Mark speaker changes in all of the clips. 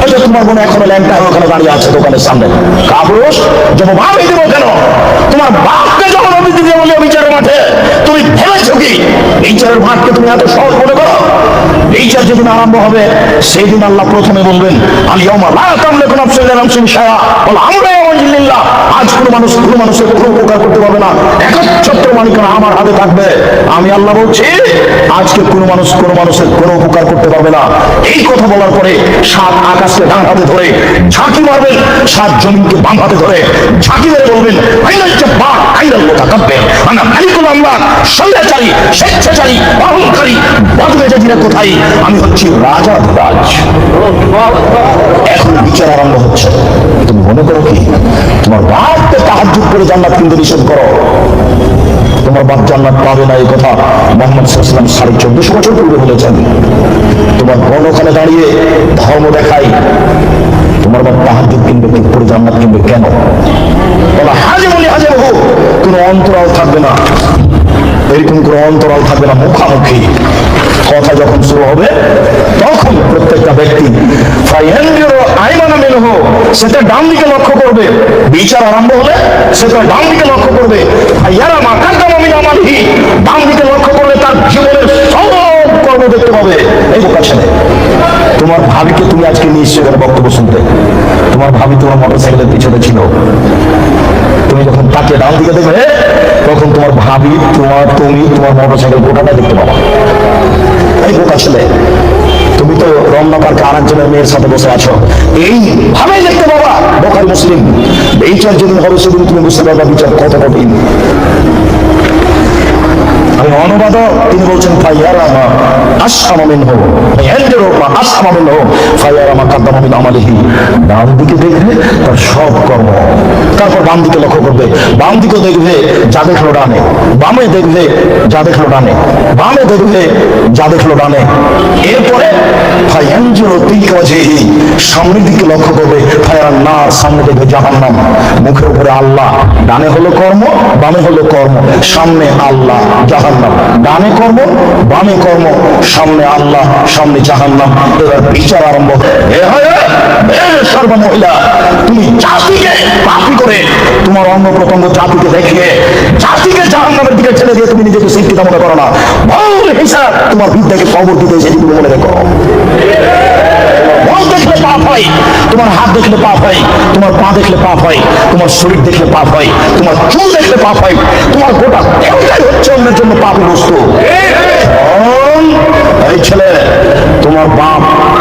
Speaker 1: তোমার এখনও ওখানে দাঁড়িয়ে আছে দোকানের সামনে। কাপুরুষ যখন দেবো কেন? তোমার বাপকে যখন অভিযোগ বলে বিচারের মাঠে, তুমি ভেবেছো কি? বিচারের মাঠকে তুমি এত সহজ মনে করো? বিচার যেদিন আরম্ভ হবে সেই দিন আল্লাহ প্রথমে বলবেন আলিয়ামা লেখন লিনাফসিন নামসিন শায়া বল, আমরা এই কথা বলার পরে সাত আকাশকে ধরে ঝাঁকি মারবেন। সাত জমিনকে বাম হাতে ধরে ঝাঁকি মেরে বলবেন, আইনাল জব্বার স্বেচ্ছাচারী অহংকারী বদমেজাজিরা কোথায়? আমি হচ্ছি রাজা এখন বিচার আরম্ভ হচ্ছে। তুমি মনে করো কি? তোমার বাপকে তাহাজ্জুদ করে জান্নাত কিনতে নিষেধ করো। তোমার বাপ জান্নাত পাবে না, এই কথা মোহাম্মদ সাল্লাম সাড়ে চোদ্দশো বছর পূর্বে বলেছেন। তোমার বোন ওখানে দাঁড়িয়ে ধর্ম দেখাই তোমার বাপ তাহাজ্জুদ কিনবে কি করে, জান্নাত কিনবে কেন? বলা হাজে বলি হাজে হোক কোনো অন্তরাল থাকবে না। এরকম কোনো অন্তরাল থাকবে না, মুখামুখি। কথা যখন শুরু হবে, তখন প্রত্যেকটা ব্যক্তি সেটা ডান দিকে লক্ষ্য করবে। বিচার আরম্ভ হলে সেটা ডান দিকে লক্ষ্য করবে। ডান দিকে লক্ষ্য করলে তার জীবনের সব কর্ম দেখতে পাবে। এই বোকা তোমার ভাবিকে তুমি আজকে নিয়ে এসছো এখানে বক্তব্য শুনতে। তোমার ভাবি তোমার মোটর সাইকেলের পিছনে ছিল। তুমি যখন তাকে ডান দিকে দেখবে তখন তোমার ভাবি, তোমার তুমি, তোমার মোটর সাইকেল গোটাটা দেখতে পাবা। এই বোকা ছেলে। তুমি তো রমনা পার্কে আরেকজনের মেয়ের সাথে বসে আছো। এই ভাবেই দেখতে পাবা, বোকার মুসলিম। বিচার যেদিন হবে সেদিন তুমি বুঝতে পারবা বিচার কত কঠিন আমি অনুবাদ তিনি বলছেন ফাইয়ারামা আসামামিন হো ফাইয়ারমা আসামামিন হো ফাইয়ারামা কাদ্দামামিন আমালিহি। ডান দিকে দেখবে তার সব কর্ম। তারপর বাম দিকে লক্ষ্য করবে বাম দিকে দেখবে যা দেখল ডানে, বামে দেখবে যা দেখল ডানে, বামে দেখবে যা দেখল ডানে। এরপরে ফাইয়ানজুরো তিলকা ওয়াজহিহি, সামনের দিকে লক্ষ্য করবে ফায়ার না সামনে দেখবে জাহান্নাম। মুখের উপরে আল্লাহ, ডানে হলো কর্ম, বামে হলো কর্ম, সামনে আল্লাহ, জাহান্নাম। ডানে কর্ম, বামে কর্ম, সামনে আল্লাহ, সামনে জাহান্নাম। এবার বিচার আরম্ভ। এ হয়, এ সর্ব মহিলা, তুমি জাতিকে পাপি করে তোমার অঙ্গ প্রত্যঙ্গ জাতিকে দেখিয়ে জাতিকে জাহান্নামের দিকে ছেড়ে দিয়ে তুমি নিজেকে শিক্ষিত মনে করো না। ভুল হিসাব তোমার বিদ্যাকে কবর দিতে এসে তুমি মনে রেখো। মন দেখলে পাপ হয় তোমার হাত দেখলে পাপ হয় তোমার পা দেখলে পাপ হয় তোমার শরীর দেখলে পাপ হয় তোমার চুল দেখলে পাপ হয় তোমার গোটা দেহটাই হচ্ছে অন্যের জন্য পাপ বস্তু। শোন, এই ছেলে তোমার বাপ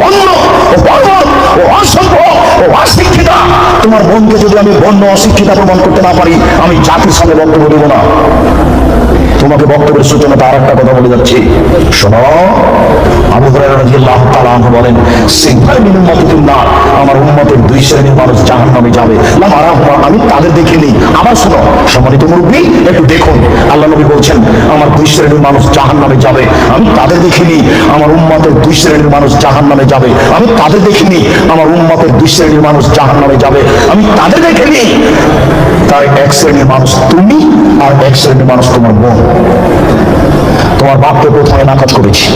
Speaker 1: বন্য অশিক্ষিতা। তোমার বোনকে যদি আমি বন্য অশিক্ষিতা প্রমাণ করতে না পারি, আমি জাতির সামনে বক্তব্য দেবো না। তোমাকে বক্তব্যের সূচনা আর একটা কথা বলে যাচ্ছি। শোনো, আবু হুরায়রা রাদিয়াল্লাহু তাআলা আনহু বলেন সিনফার মিন উম্মতিকুম না, আমার উম্মতের দুই শ্রেণির মানুষ জাহান্নামে যাবে। লা আমি তাদের দেখিনি আবার শোনো, সম্মানিত মুরব্বী, একটু দেখুন। আল্লাহ নবী বলছেন, আমার দুই শ্রেণির মানুষ জাহান্নামে যাবে। আমি তাদের দেখিনি আমার উম্মতের দুই শ্রেণির মানুষ জাহান্নামে যাবে। আমি তাদের দেখিনি আমার উম্মতের দুই শ্রেণির মানুষ জাহান্নামে যাবে। আমি তাদের দেখিনি তার এক শ্রেণির মানুষ তুমি আর এক শ্রেণির মানুষ তোমার বোন। তোমার বাপকে প্রথমে নাকচ করেছি।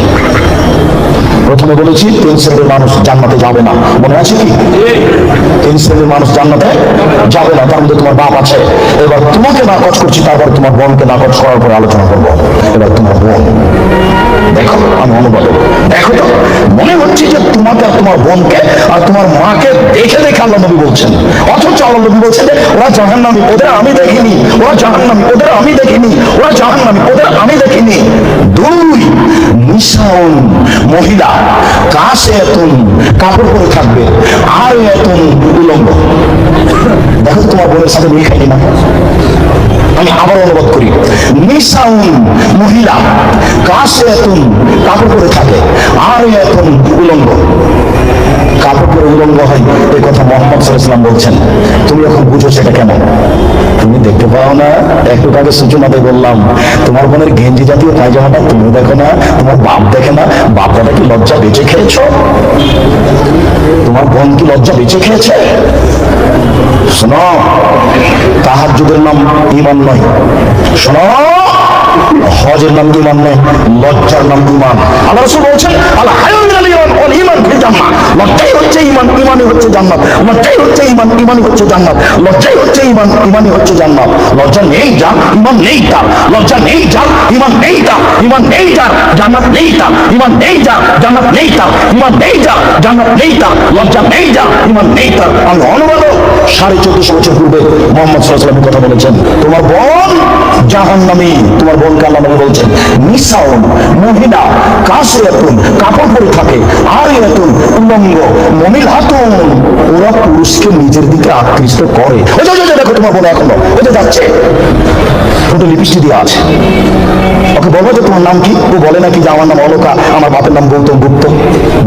Speaker 1: প্রথমে বলেছি, তিন শ্রেণির মানুষ জান্নাতে যাবে না। মনে আছে কি? তিন শ্রেণির মানুষ জান্নাতে যাবে না, তার মধ্যে তোমার বাপ আছে। এবার তোমাকে নাকচ করছি, তারপর তোমার বোনকে নাকচ করার পরে আলোচনা করব। এবার তোমার বোন। দেখো, আমি অনুবাদ দেখো তো, মনে হচ্ছে যে তোমাকে আর তোমার বোনকে আর তোমার মাকে দেখে দেখে আল্লাহ নবী বলছেন। অথচ আল্লাহ নবী বলছেন যে, ওরা জাহান্নামী, ওদের আমি দেখিনি, ওরা জাহান্নামী, ওদের আমি দেখিনি, ওরা জাহান্নামী, ওদের আমি দেখিনি। মহিলা কাশে এতন, কাপড় পরে থাকবে আর এতন উলম্ব। দেখো তোমার বোনের সাথে মিল খাই না। আমি আবার অনুবাদ করি নিশাউন মহিলা, কাশে এতন, কাপড় পরে থাকে আর এতন উলঙ্গ কাপড় উলঙ্গ হয়, এই কথা মোহাম্মদ সাল্লাম বলছেন। তুমি এখন বুঝো সেটা কেমন? তুমি দেখতে পাও না, একটু আগে সূচনাতে বললাম, তোমার বোনের গেঞ্জি জাতীয় পায়জামাটা তুমি দেখো না, তোমার বাপ দেখে না বাপ দাদা কি লজ্জা বেঁচে খেয়েছো? তোমার বোন কি লজ্জা বেঁচে খেয়েছে? শোনো তাহার যুগের নাম ইমান নয়। শোনো, হজের নাম ইমান নয়, লজ্জার নাম ইমান আল্লাহ রাসূল বলছেন, আল জান্নাহ লজ্জাই হচ্ছে ইমান ইমানই হচ্ছে জান্নাত। লজ্জাই হচ্ছে ইমান ইমানই হচ্ছে জান্নাত। লজ্জাই হচ্ছে ইমান ইমানই হচ্ছে জান্নাত। লজ্জা নেই যার ইমান নেই তার। লজ্জা নেই যার ইমান নেই তার। ইমান নেই যার, জান্নাত নেই তার। ইমান নেই যার, জান্নাত নেই তার। ইমান নেই যার, জান্নাত নেই তার। লজ্জা নেই যার ইমান নেই তার। আমি অনুবাদক সাড়ে চোদ্দশো বছর পূর্বে মোহাম্মদ সাল্লামের কথা বলেছেন, তোমার বোন জাহান নামী তোমার বোনকে আল্লাহ বলছেন নিসাউন মহিলা কাসিয়াতুন কাপড় পরে থাকে আর এতুন উলঙ্গ মমিল হাতুন ওরা পুরুষকে নিজের দিকে আকৃষ্ট করে। ওই যে, দেখো তোমার বোন এখনও ওই যে যাচ্ছে। ছোট লিপস্টিক দিয়ে আছে। ওকে বলব যে তোমার নাম কি? ও বলে নাকি যে আমার নাম অলকা আমার বাপের নাম গৌতম গুপ্ত।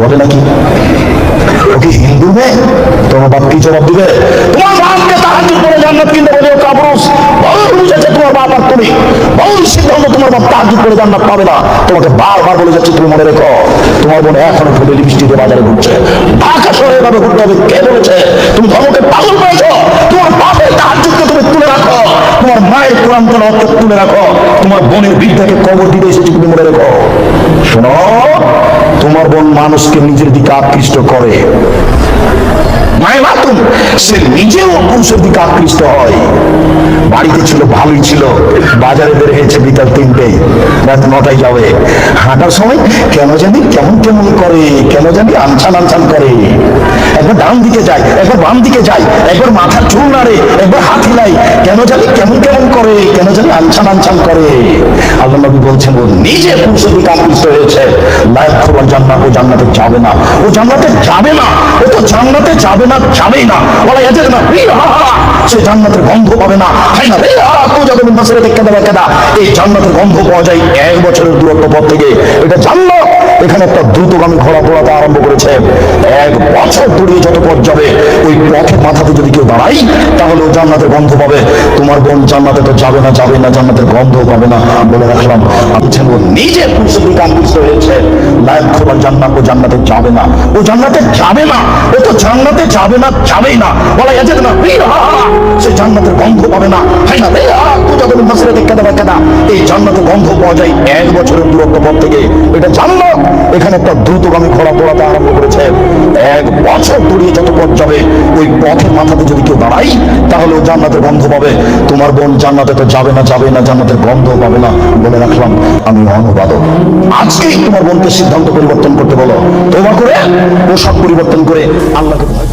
Speaker 1: বলে নাকি? ওকে হিন্দু মেয়ে তোমার বাপ কি জবাব দিবে? তোমার বাপকে তাহাজুদ করে জান্নাত কিনতে বলে কাবরুস বুঝেছে তোমার বাপ আর তুমি সিদ্ধান্ত তোমার বাপ তাহাজুদ করে পাবে না। তোমাকে বারবার বলে যাচ্ছে, তুমি মনে রেখো, তোমার বোন এখনও লিপস্টিকে বাজারে ঘুরছে। ঢাকা শহরে এভাবে ঘুরতে হবে, কে বলেছে? তুমি ধর্মকে পাগল পেয়েছ তোমার বাপের তাহাজুদকে তুমি তুলে রাখো, তোমার মায়ের কোরআন তেলাওয়াতকে তুলে রাখো, তোমার বোনের বৃদ্ধাকে কবর দিতে তুমি মনে রেখো। শোনো, তোমার বোন মানুষকে নিজের দিকে আকৃষ্ট করে। মায়ের মাতুন সে নিজেও পুরুষের দিকে আকৃষ্ট হয়। বাড়িতে ছিল, ভালোই ছিল। বাজারে বের হয়েছে বিকাল তিনটেই রাত নটায় যাবে। হাঁটার সময় কেন জানি কেমন কেমন করে, কেন জানি আনছান আনছান করে। একবার ডান দিকে যায় একবার বাম দিকে যায় একবার মাথার চুল নাড়ে একবার হাত হিলাই কেন জানি কেমন কেমন করে কেন জানি আনছান আনছান করে। আল্লাহ নবী বলছেন ও নিজে পুরুষের হয়েছে। জান্নাত ও জান্নাতে যাবে না। ও জান্নাতে যাবে না ও তো জান্নাতে যাবে না যাবেই না। বলা যাচ্ছে না সে জান্নাতের গন্ধ পাবে না। তাই না রিহা, তো যাবে দেবে কেদা এই জান্নাতের গন্ধ পাওয়া যায় এক বছরের দূরত্ব পথ থেকে। এটা জান্নাত এখানে একটা দ্রুতগামী ঘোড়া পোড়াতে আরম্ভ করেছে। এক বছর দূরিয়ে যত পথ যাবে, ওই পথের মাথাতে যদি কেউ দাঁড়াই তাহলে ও জান্নাতের গন্ধ পাবে। তোমার বোন জান্নাতে তো যাবে না যাবে না, জান্নাতের গন্ধ পাবে না বলে রাখলাম। বলছেন ও নিজে পুরুষের দিকে হয়েছে লাইফ খোলা জান্নাত, ও জান্নাতে যাবে না। ও জান্নাতে যাবে না, ও তো জান্নাতে যাবে না, যাবেই না। বলা যাচ্ছে না সে জান্নাতের গন্ধ পাবে না। হয় না দেখে কেদা এই জান্নাতের গন্ধ পাওয়া যায় এক বছরের দূরত্ব পথ থেকে। এটা জান্নাত। এখানে একটা দ্রুতগামী ঘোড়া পোড়াতে আরম্ভ করেছে। এক বছর দূরিয়ে যত পথ যাবে, ওই পথের মাথাতে যদি কেউ দাঁড়াই তাহলে ও জান্নাতের গন্ধ পাবে। তোমার বোন জান্নাতে তো যাবে না যাবে না, জান্নাতের গন্ধ পাবে না বলে রাখলাম। আমি অনুবাদক। আজকেই তোমার বোনকে সিদ্ধান্ত পরিবর্তন করতে বলো। তোমা করে পোশাক পরিবর্তন করে আল্লাহকে ভয়।